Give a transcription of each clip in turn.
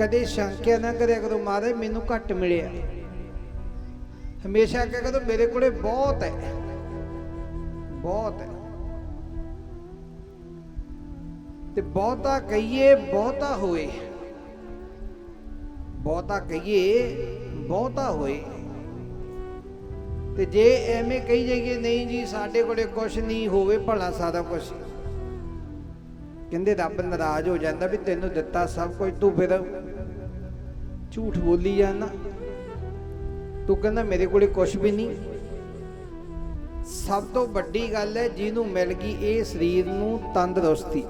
ਕਦੇ ਸ਼ੰਕਿਆ ਨਾ ਕਰਿਆ ਕਰੋ ਮਹਾਰਾਜ, ਮੈਨੂੰ ਘੱਟ ਮਿਲਿਆ। ਹਮੇਸ਼ਾ ਕਹਿ ਕਰੋ ਮੇਰੇ ਕੋਲੇ ਬਹੁਤ ਹੈ। ਬਹੁਤ ਹੈ। ਤੇ ਬਹੁਤਾ ਕਹੀਏ, ਬਹੁਤਾ ਹੋਏ। ਬਹੁਤਾ ਕਹੀਏ, ਬਹੁਤਾ ਹੋਏ। ਤੇ ਜੇ ਐਵੇਂ ਕਹੀ ਜਾਈਏ, ਨਹੀਂ ਜੀ, ਸਾਡੇ ਕੋਲੇ ਕੁਝ ਨਹੀਂ ਹੋਵੇ, ਭਲਾ ਸਾਰਾ ਕੁਝ ਕਹਿੰਦੇ ਰੱਬ ਨਾਰਾਜ਼ ਹੋ ਜਾਂਦਾ ਵੀ ਤੈਨੂੰ ਦਿੱਤਾ ਸਭ ਕੁਝ ਤੂੰ ਫਿਰ ਝੂਠ ਬੋਲੀ ਜਾਂਦਾ। ਤੂੰ ਕਹਿੰਦਾ ਮੇਰੇ ਕੋਲੇ ਕੁਝ ਵੀ ਨਹੀਂ। ਸਭ ਤੋਂ ਵੱਡੀ ਗੱਲ ਹੈ ਜਿਹਨੂੰ ਮਿਲ ਗਈ ਇਹ ਸਰੀਰ ਨੂੰ ਤੰਦਰੁਸਤੀ।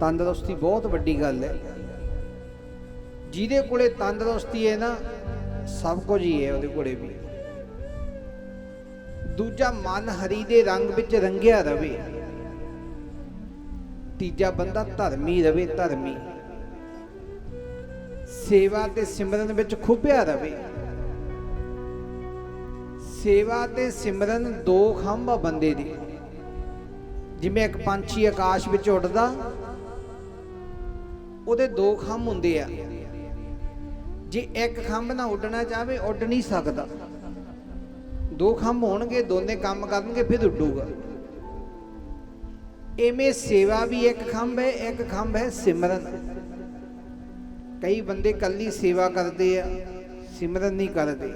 ਤੰਦਰੁਸਤੀ ਬਹੁਤ ਵੱਡੀ ਗੱਲ ਹੈ। ਜਿਹਦੇ ਕੋਲੇ ਤੰਦਰੁਸਤੀ ਹੈ ਨਾ, ਸਭ ਕੁਝ ਹੀ ਹੈ ਉਹਦੇ ਕੋਲੇ ਵੀ। ਦੂਜਾ ਮਨ ਹਰੀ ਦੇ ਰੰਗ ਵਿੱਚ ਰੰਗਿਆ ਰਵੇ। ਤੀਜਾ ਬੰਦਾ ਧਰਮੀ ਰਵੇ ਧਰਮੀ। ਸੇਵਾ ਤੇ ਸਿਮਰਨ ਵਿੱਚ ਖੁੱਭਿਆ ਰਵੇ ਸੇਵਾ ਤੇ ਸਿਮਰਨ ਦੋ ਖੰਭ ਆ ਬੰਦੇ ਦੇ। ਜਿਵੇਂ ਇੱਕ ਪੰਛੀ ਆਕਾਸ਼ ਵਿੱਚ ਉੱਡਦਾ, ਉਹਦੇ ਦੋ ਖੰਭ ਹੁੰਦੇ ਆ। ਜੇ ਇੱਕ ਖੰਭ ਨਾ ਉੱਡਣਾ ਚਾਹਵੇ, ਉੱਡ ਨਹੀਂ ਸਕਦਾ। ਦੋ ਖੰਭ ਹੋਣਗੇ, ਦੋਨੇ ਕੰਮ ਕਰਨਗੇ, ਫਿਰ ਉੱਡੂਗਾ। ਐਵੇਂ ਸੇਵਾ ਵੀ ਇੱਕ ਖੰਭ ਹੈ, ਇੱਕ ਖੰਭ ਹੈ ਸਿਮਰਨ। ਕਈ ਬੰਦੇ ਕੱਲੀ ਸੇਵਾ ਕਰਦੇ ਆ, ਸਿਮਰਨ ਨਹੀਂ ਕਰਦੇ।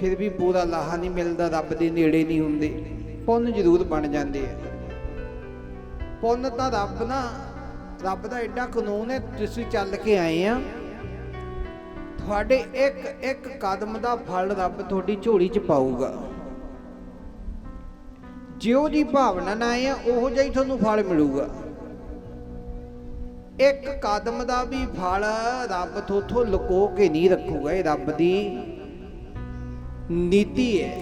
ਫਿਰ ਵੀ ਪੂਰਾ ਲਾਹਾ ਨਹੀਂ ਮਿਲਦਾ, ਰੱਬ ਦੇ ਨੇੜੇ ਨਹੀਂ ਹੁੰਦੇ। ਪੁੰਨ ਜ਼ਰੂਰ ਬਣ ਜਾਂਦੇ ਆ। ਪੁੰਨ ਤਾਂ ਰੱਬ ਨਾ, ਰੱਬ ਦਾ ਐਡਾ ਕਾਨੂੰਨ ਹੈ, ਤੁਸੀਂ ਚੱਲ ਕੇ ਆਏ ਆ। ਤੁਹਾਡੇ ਇੱਕ ਇੱਕ ਕਦਮ ਦਾ ਫਲ ਰੱਬ ਤੁਹਾਡੀ ਝੋਲੀ 'ਚ ਪਾਊਗਾ। ਜਿਉ ਜੀ ਭਾਵਨਾ ਨਾਲ ਆਏ ਆ, ਉਹੋ ਜਿਹਾ ਹੀ ਤੁਹਾਨੂੰ ਫਲ ਮਿਲੂਗਾ। ਇੱਕ ਕਦਮ ਦਾ ਵੀ ਫਲ ਰੱਬ ਥੋਥੋਂ ਲੁਕੋ ਕੇ ਨਹੀਂ ਰੱਖੂਗਾ, ਇਹ ਰੱਬ ਦੀ ਨੀਤੀ ਹੈ।